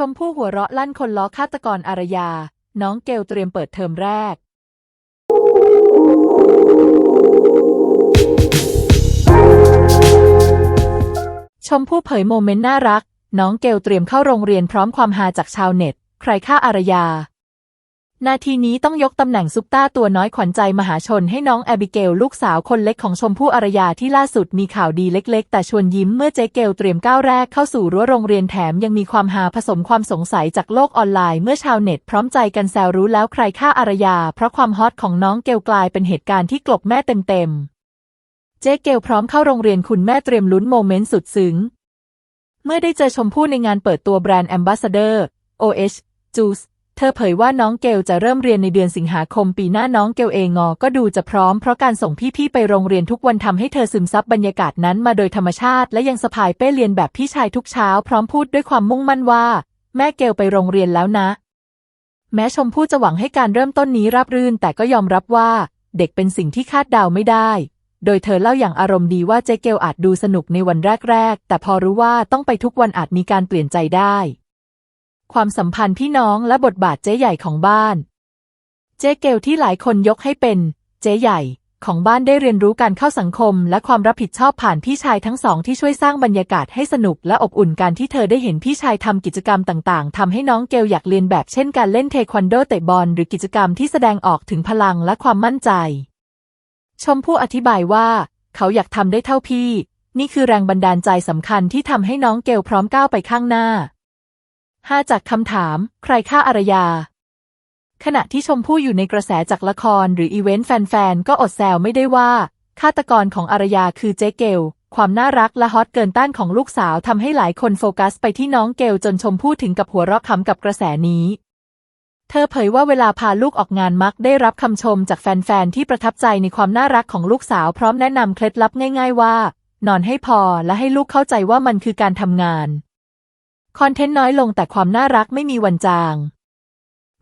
ชมพู่หัวเราะลั่นคนล้อฆาตกรอารยา น้องเกลเตรียมเปิดเทอมแรก ชมพู่เผยโมเมนต์น่ารัก น้องเกลเตรียมเข้าโรงเรียนพร้อมความฮาจากชาวเน็ต ใครฆ่าอารยา นาทีนี้ต้องยกตำแหน่งซุปตาตัวน้อยขวัญใจมหาชนให้น้องแอบิเกลลูกสาวคนเล็กของชมพู่อารยาที่ล่าสุดมีข่าวดีเล็ก ๆ แต่ชวนยิ้มเมื่อเจ๊เกลเตรียมก้าวแรกเข้าสู่รั้วโรงเรียนแถมยังมีความฮาผสมความสงสัยจากโลกออนไลน์เมื่อชาวเน็ตพร้อมใจกันแซวรู้แล้วใครฆ่าอารยา เพราะความฮอตของน้องเกลกลายเป็นเหตุการณ์ที่กลบแม่เต็มๆ เจ๊เกลพร้อมเข้าโรงเรียนคุณแม่เตรียมลุ้นโมเมนต์สุดซึ้ง เมื่อได้เจอชมพู่ในงานเปิดตัวแบรนด์แอมบาสเดอร์ OH Juice เธอเผยว่าน้องเกลจะเริ่มเรียนในเดือนสิงหาคมปีหน้าน้องเกลเองงอก็ดูจะพร้อมเพราะการส่งพี่ๆไปโรงเรียนทุกวันทำให้เธอซึมซับบรรยากาศนั้นมาโดยธรรมชาติและยังสะพายเป้เรียนแบบพี่ชายทุกเช้าพร้อมพูดด้วยความมุ่งมั่นว่า แม่เกลไปโรงเรียนแล้วนะ แม้ชมพู่จะหวังให้การเริ่มต้นนี้ราบรื่น แต่ก็ยอมรับว่าเด็กเป็นสิ่งที่คาดเดาไม่ได้ โดยเธอเล่าอย่างอารมณ์ดีว่าเจเกลอาจดูสนุกในวันแรกๆ แต่พอรู้ว่าต้องไปทุกวันอาจมีการเปลี่ยนใจได้ ความสัมพันธ์พี่น้องและบทบาทเจ๊ใหญ่ของบ้าน เจ๊เกลที่หลายคนยกให้เป็น เจ๊ใหญ่ ของบ้านได้เรียนรู้การเข้าสังคม และความรับผิดชอบผ่านพี่ชายทั้งสองที่ช่วยสร้างบรรยากาศให้สนุกและอบอุ่นการที่เธอได้เห็นพี่ชายทำกิจกรรมต่างๆทำให้น้องเกลอยากเรียนแบบเช่นการเล่นเทควันโดเตะบอลหรือกิจกรรมที่แสดงออกถึงพลังและความมั่นใจ ชมพู่อธิบายว่า เขาอยากทำได้เท่าพี่ นี่คือแรงบันดาลใจสำคัญที่ทำให้น้องเกลพร้อมก้าวไปข้างหน้า หาจากคำถาม ใครฆ่าอารยา ขณะที่ชมพู่อยู่ในกระแสจากละครหรืออีเวนต์แฟนๆ ก็อดแซวไม่ได้ว่า ฆาตกรของอารยาคือเจ๊เกล ความน่ารักและฮอตเกินต้านของลูกสาวทำให้หลายคนโฟกัสไปที่น้องเกลจนชมพู่ถึงกับหัวเราะขำกับกระแสนี้เธอเผยว่าเวลาพาลูกออกงานมักได้รับคำชมจากแฟน ๆ ที่ประทับใจในความน่ารักของลูกสาวพร้อมแนะนำเคล็ดลับง่าย ๆ ว่า นอนให้พอและให้ลูกเข้าใจว่ามันคือการทำงาน คอนเทนต์น้อยลงแต่ความน่ารักไม่มีวันจาง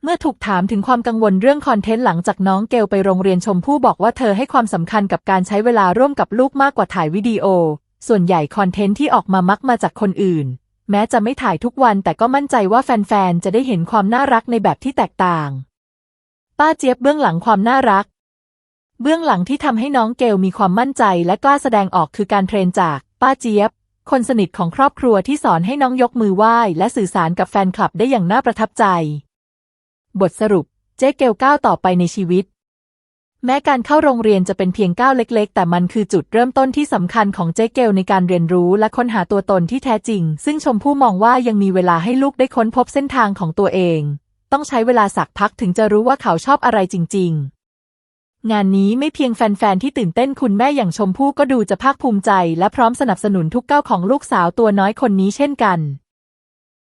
เมื่อถูกถามถึงความกังวลเรื่องคอนเทนต์หลังจากน้องเกลไปโรงเรียนชมพู่บอกว่าเธอให้ความสำคัญกับการใช้เวลาร่วมกับลูกมากกว่าถ่ายวิดีโอ ส่วนใหญ่คอนเทนต์ที่ออกมามักมาจากคนอื่น แม้จะไม่ถ่ายทุกวันแต่ก็มั่นใจว่าแฟนๆ จะได้เห็นความน่ารักในแบบที่แตกต่าง ป้าเจี๊ยบเบื้องหลังความน่ารัก เบื้องหลังที่ทำให้น้องเกลมีความมั่นใจและกล้าแสดงออกคือการเทรนจาก ป้าเจี๊ยบ คนสนิทของครอบครัวที่สอนให้น้องยกมือไหว้และสื่อสารกับแฟนคลับได้อย่างน่าประทับใจ บทสรุป เจ๊เกลก้าวต่อไปในชีวิต แม้การเข้าโรงเรียนจะเป็นเพียงก้าวเล็กๆ แต่มันคือจุดเริ่มต้นที่สำคัญของเจ๊เกลในการเรียนรู้และค้นหาตัวตนที่แท้จริง ซึ่งชมพู่มองว่ายังมีเวลาให้ลูกได้ค้นพบเส้นทางของตัวเอง ต้องใช้เวลาสักพักถึงจะรู้ว่าเขาชอบอะไรจริง ๆ งานนี้ไม่เพียงแฟน ๆ ที่ตื่นเต้นคุณแม่อย่างชมพู่ก็ดูจะภาคภูมิใจ และพร้อมสนับสนุนทุกก้าวของลูกสาวตัวน้อยคนนี้เช่นกัน